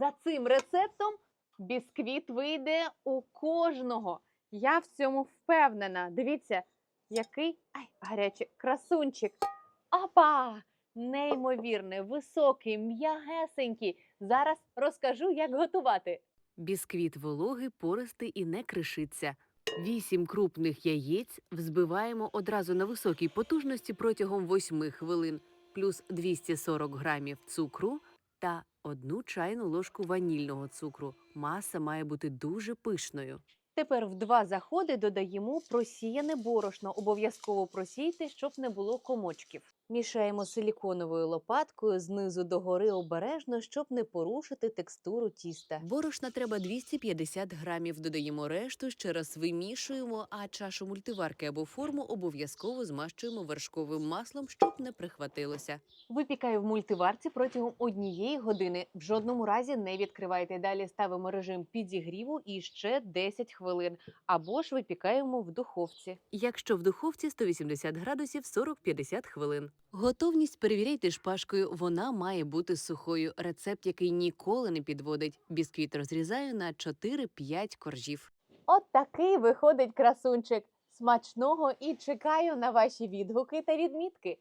За цим рецептом бісквіт вийде у кожного. Я в цьому впевнена. Дивіться, який ай, гарячий красунчик. Апа! Неймовірний, високий, м'ягесенький. Зараз розкажу, як готувати. Бісквіт вологий, пористий і не кришиться. Вісім крупних яєць взбиваємо одразу на високій потужності протягом 8 хвилин, плюс 240 грамів цукру та одну чайну ложку ванільного цукру. Маса має бути дуже пишною. Тепер в два заходи додаємо просіяне борошно. Обов'язково просійте, щоб не було комочків. Мішаємо силіконовою лопаткою знизу догори обережно, щоб не порушити текстуру тіста. Борошна треба 250 грамів. Додаємо решту, ще раз вимішуємо, а чашу мультиварки або форму обов'язково змащуємо вершковим маслом, щоб не прихватилося. Випікаю в мультиварці протягом однієї години. В жодному разі не відкривайте. Далі ставимо режим підігріву і ще 10 хвилин. Або ж випікаємо в духовці. Якщо в духовці 180 градусів 40-50 хвилин. Готовність перевіряйте шпажкою. Вона має бути сухою. Рецепт, який ніколи не підводить. Бісквіт розрізаю на 4-5 коржів. От такий виходить красунчик. Смачного і чекаю на ваші відгуки та відмітки.